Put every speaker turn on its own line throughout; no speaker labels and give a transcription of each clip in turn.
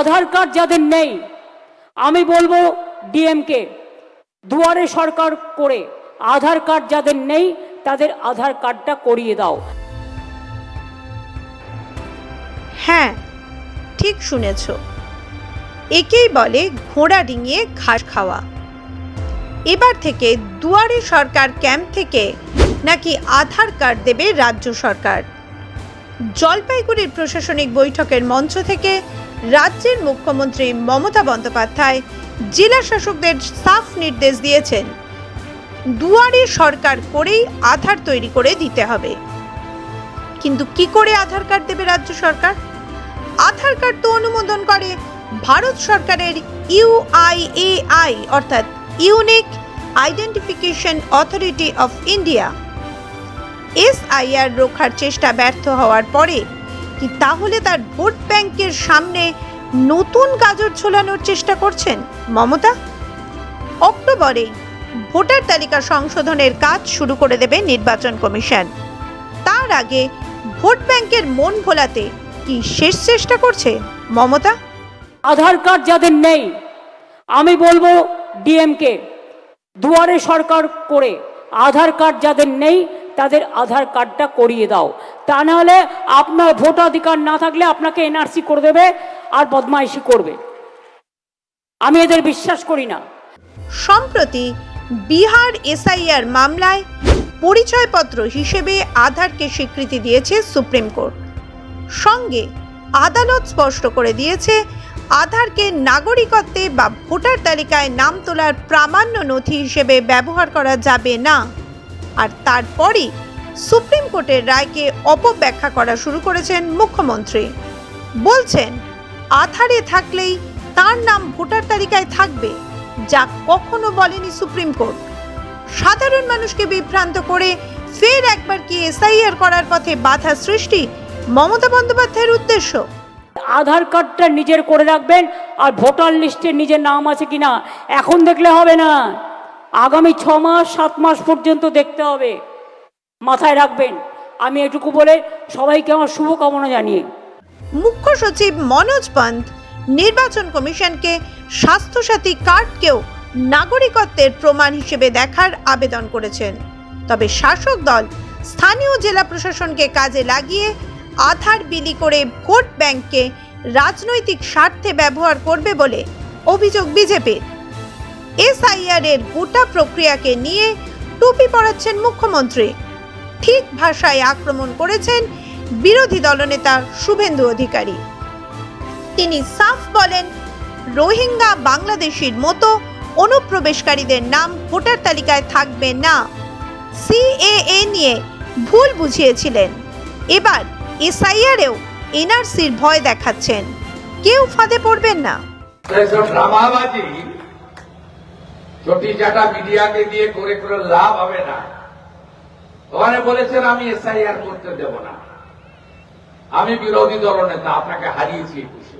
আধার card যাদের নেই, আমি বলব ডিএমকে দুয়ারে সরকার করে আধার কার্ড যাদের নেই, তাদের আধার কার্ডটা করিয়ে দাও।
হ্যাঁ ঠিক শুনেছ। একেই বলে ঘোড়া ডিঙিয়ে ঘাস খাওয়া। এবার থেকে দুয়ারে সরকার ক্যাম্প থেকে নাকি আধার কার্ড দেবে রাজ্য সরকার। জলপাইগুড়ির প্রশাসনিক বৈঠকের মঞ্চ থেকে রাজ্যের মুখ্যমন্ত্রী মমতা বন্দ্যোপাধ্যায় জেলা শাসকদের সাফ নির্দেশ দিয়েছেন। দুয়ারে সরকার করেই আধার তৈরি করে দিতে হবে। কিন্তু কি করে আধার কার্ড দেবে রাজ্য সরকার? আধার কার্ড তো অনুমোদন করে ভারত সরকারের ইউআইএআই অর্থাৎ unique identification authority of India. SIR রক্ষার চেষ্টা ব্যর্থ হওয়ার পরে কি তাহলে তার ভোট ব্যাংকের সামনে নতুন গাজর ছোলানোর চেষ্টা করছেন মমতা? অক্টোবরেই ভোটার তালিকা সংশোধনের কাজ শুরু করে দেবে নির্বাচন কমিশন। তার আগে ভোট ব্যাংকের মন ভোলাতে কি শেষ চেষ্টা করছে মমতা?
আধার কার্ড যাদের নেই, আমি বলব ডিএমকে, দুয়ারে সরকার করে আধার কার্ড যাদের নেই তাদের আধার কার্ডটা করিয়ে দাও। তা নাহলে আপনার ভোটাধিকার না থাকলে আপনাকে এনআরসি করে দেবে আর বদমাইশি করবে। আমি এদের বিশ্বাস করি না।
সম্প্রতি বিহার এসআইআর মামলায় পরিচয়পত্র হিসেবে আধারকে স্বীকৃতি দিয়েছে সুপ্রিম কোর্ট। সঙ্গে আদালত স্পষ্ট করে দিয়েছে, আধারকে নাগরিকত্বে বা ভোটার তালিকায় নাম তোলার প্রামাণ্য নথি হিসেবে ব্যবহার করা যাবে না। আর তারপরই সুপ্রিম কোর্টের রায়কে অপব্যাখ্যা করা শুরু করেছেন মুখ্যমন্ত্রী। বলছেন, আধারে থাকলেই তার নাম ভোটার তালিকায় থাকবে, যা কখনো বলেনি সুপ্রিম কোর্ট। সাধারণ মানুষকে বিভ্রান্ত করে ফের একবার কি এসআইআর করার পথে বাধা সৃষ্টি মমতা বন্দ্যোপাধ্যায়ের উদ্দেশ্য?
আধার কার্ডটা নিজের করে রাখবেন আর ভোটার লিস্টে নিজের নাম আছে কিনা, এখন দেখলে হবে না। আগামী ছ মাস, সাত মাস পর্যন্ত দেখতে হবে। মাথায় রাখবেন। আমি এটুকু বলে সবাইকে আমার শুভকামনা জানিয়ে।
মুখ্য সচিব মনোজ পন্থ, নির্বাচন কমিশনকে স্বাস্থ্যসাথী কার্ডকেও নাগরিকত্বের প্রমাণ হিসেবে দেখার আবেদন করেছেন। তবে শাসক দল স্থানীয় জেলা প্রশাসনকে কাজে লাগিয়ে আধার বিলি করে ভোট ব্যাংককে রাজনৈতিক স্বার্থে ব্যবহার করবে বলে অভিযোগ বিজেপির। এসআইআর এর গোটা প্রক্রিয়াকে নিয়ে টুপি পড়াচ্ছেন মুখ্যমন্ত্রী। ঠিক ভাষায় আক্রমণ করেছেন বিরোধী দলনেতা শুভেন্দু অধিকারী। তিনি সাফ বলেন, রোহিঙ্গা বাংলাদেশির মতো অনুপ্রবেশকারীদের নাম ভোটার তালিকায় থাকবে না। সিএএ নিয়ে ভুল বুঝিয়েছিলেন। এবার এসআইআরেও এনআরসির ভয় দেখাচ্ছেন। কেউ ফাঁদে পড়বেন না।
এসব ড্রামাবাজি চটি মিডিয়াকে দিয়ে করে করে লাভ হবে না, ওখানে বলেছেন, আমি এসআইআর করতে দেব না। আমি বিরোধী দলনেতা আপনাকে হারিয়েছি একুশে।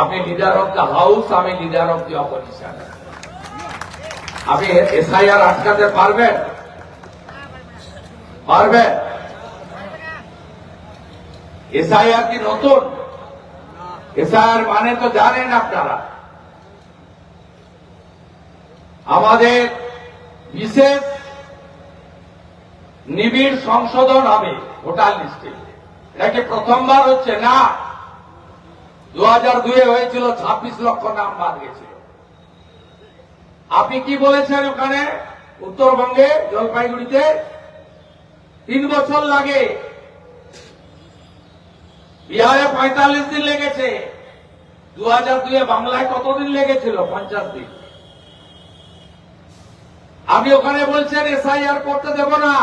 আপনি লিডার অফ দ্য হাউস আমি লিডার অফ দি অপোজিশন আপনি এসআইআর আটকাতে পারবেন? পারবেন? এসআইআর কি নতুন? এসআইআর মানে তো জানেন আপনারা। আমাদের বিশেষ নিবিড় সংশোধন হবে ভোটার লিস্টে। এটা কি প্রথমবার হচ্ছে না। দু হাজার দুয়ে হয়েছিল, ছাব্বিশ লক্ষ নাম বাদ গেছে। আপনি কি বলেছেন ওখানে? উত্তরবঙ্গে, জলপাইগুড়িতে তিন বছর লাগে। বিহারে পঁয়তাল্লিশ দিন লেগেছে। দু হাজার দুয়ে বাংলায় কতদিন লেগেছিল? পঞ্চাশ দিন। আপনি ওখানে বলছেন এসআইআর করতে দেব না।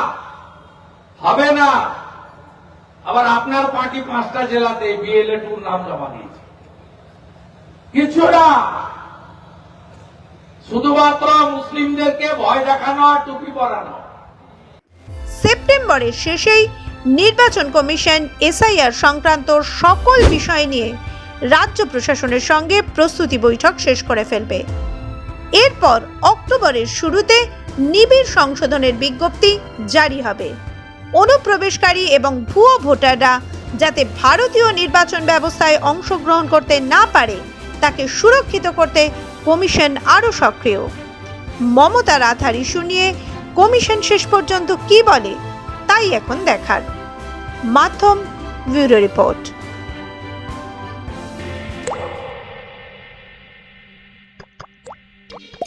হবে না। আবার আপনার পার্টি পাঁচটা জেলাতে বিএলএ টুর নাম জমা দিয়েছে। কিছু না। শুধুমাত্র মুসলিমদেরকে ভয় দেখানো আর টুপি পরানো।
সেপ্টেম্বরের শেষেই নির্বাচন কমিশন এসআইআর সংক্রান্ত সকল বিষয় নিয়ে রাজ্য প্রশাসনের সঙ্গে প্রস্তুতি বৈঠক শেষ করে ফেলবে। এরপর অক্টোবরের শুরুতে নিবিড় সংশোধনের বিজ্ঞপ্তি জারি হবে। অনুপ্রবেশকারী এবং ভুয়ো ভোটাররা যাতে ভারতীয় নির্বাচন ব্যবস্থায় অংশগ্রহণ করতে না পারে, তাকে সুরক্ষিত করতে কমিশন আরও সক্রিয়। মমতার আধার ইস্যু নিয়ে কমিশন শেষ পর্যন্ত কি বলে, তাই এখন দেখার। মাধ্যম ব্যুরো রিপোর্ট। Thank you.